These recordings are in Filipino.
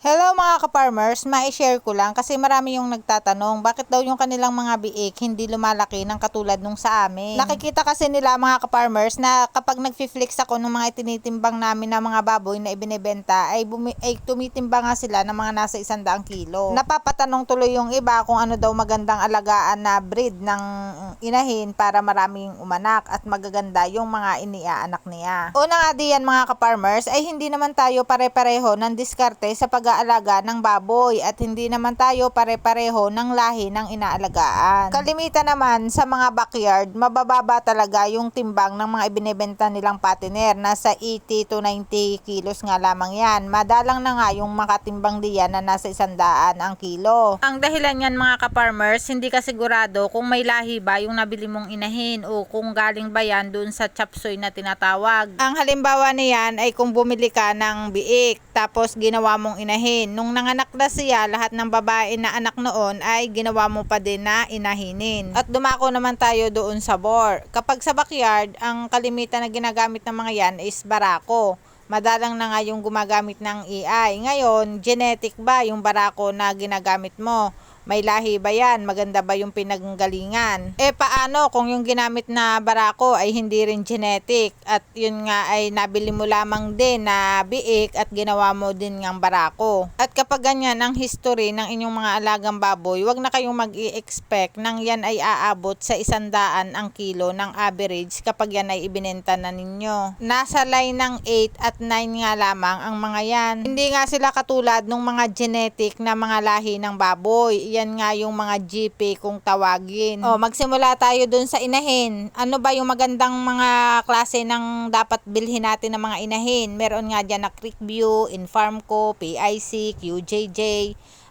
Hello mga ka-farmers, ma-share ko lang kasi marami yung nagtatanong bakit daw yung kanilang mga biik hindi lumalaki ng katulad nung sa amin. Nakikita kasi nila mga ka-farmers na kapag nagfi-flex ako ng mga itinitimbang namin na mga baboy na ibinebenta ay, bumi- ay tumitimbang nga sila ng mga nasa isandaang kilo. Napapatanong tuloy yung iba kung ano daw magandang alagaan na breed ng inahin para maraming umanak at magaganda yung mga iniaanak niya. Una nga diyan mga ka-farmers ay hindi naman tayo pare-pareho ng diskarte sa pag-aalaga ng baboy at hindi naman tayo pare-pareho ng lahi ng inaalagaan. Kalimitan naman sa mga backyard, mabababa talaga yung timbang ng mga ibinebenta nilang patiner. Nasa 80 to 90 kilos nga lamang yan. Madalang na nga yung makatimbang diyan na nasa isandaan ang kilo. Ang dahilan yan mga ka-farmers, hindi ka sigurado kung may lahi ba yung nabili mong inahin o kung galing ba yan dun sa chapsoy na tinatawag. Ang halimbawa niyan ay kung bumili ka ng biik tapos ginawa mong inahin. Nung nanganak na siya, lahat ng babae na anak noon ay ginawa mo pa din na inahinin. At dumako naman tayo doon sa bore. Kapag sa backyard, ang kalimitan na ginagamit ng mga yan is barako. Madalang na nga yung gumagamit ng AI. Ngayon, genetic ba yung barako na ginagamit mo? May lahi ba yan? Maganda ba yung pinanggalingan? Eh paano kung yung ginamit na barako ay hindi rin genetic at yun nga ay nabili mo lamang din na biik at ginawa mo din ngang barako. At kapag ganyan ang history ng inyong mga alagang baboy, wag na kayong mag expect nang yan ay aabot sa isandaan ang kilo ng average kapag yan ay ibinenta na ninyo. Nasa line ng 8 at 9 nga lamang ang mga yan. Hindi nga sila katulad ng mga genetic na mga lahi ng baboy. Yan nga yung mga GP kung tawagin. O, magsimula tayo dun sa inahin. Ano ba yung magandang mga klase ng dapat bilhin natin ng mga inahin? Meron nga dyan na Creekview, Infarmco, PIC, QJJ,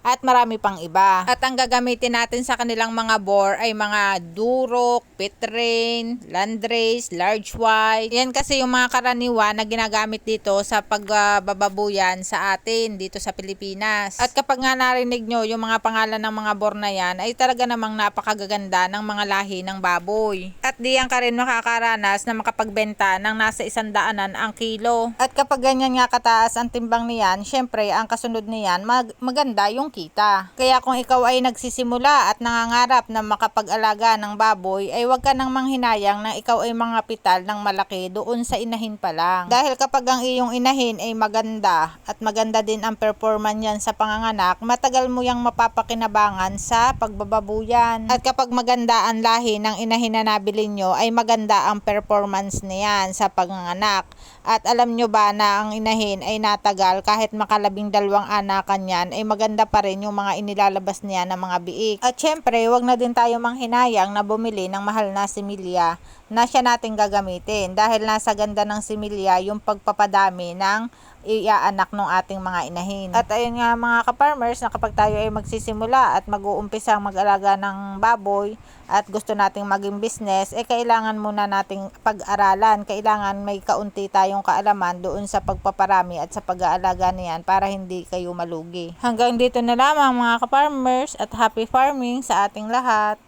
at marami pang iba. At ang gagamitin natin sa kanilang mga bore ay mga Durok, Petrain, Landrace, Large White. Yan kasi yung mga karaniwan na ginagamit dito sa pagbababuyan sa atin dito sa Pilipinas. At kapag nga narinig nyo yung mga pangalan ng mga bore na yan ay talaga namang napakagaganda ng mga lahi ng baboy. Diyan ka rin makakaranas na makapagbenta ng nasa isandaanan ang kilo. At kapag ganyan nga kataas ang timbang niyan, syempre ang kasunod niyan mag- maganda yung kita. Kaya kung ikaw ay nagsisimula at nangangarap na makapag-alaga ng baboy, ay huwag ka nang manghinayang na ikaw ay mga pital ng malaki doon sa inahin pa lang. Dahil kapag ang iyong inahin ay maganda at maganda din ang performance yan sa panganganak, matagal mo yang mapapakinabangan sa pagbababuyan. At kapag maganda ang lahi ng inahin na nabili nyo, ay maganda ang performance niyan sa panganganak. At alam nyo ba na ang inahin ay natagal kahit makalabing dalawang anakan yan, ay maganda pa rin yung mga inilalabas niya ng mga biik. At syempre, wag na din tayo manghinayang na bumili ng mahal na similya na siya natin gagamitin dahil nasa ganda ng similya yung pagpapadami ng iaanak ng ating mga inahin. At ayun nga mga ka-farmers na kapag tayo ay magsisimula at mag-uumpisa mag-alaga ng baboy at gusto nating maging business, eh kailangan muna nating pag-aralan. Kailangan may kaunti tayong kaalaman doon sa pagpaparami at sa pag-aalaga niyan para hindi kayo malugi. Hanggang dito na lamang mga ka-farmers at happy farming sa ating lahat.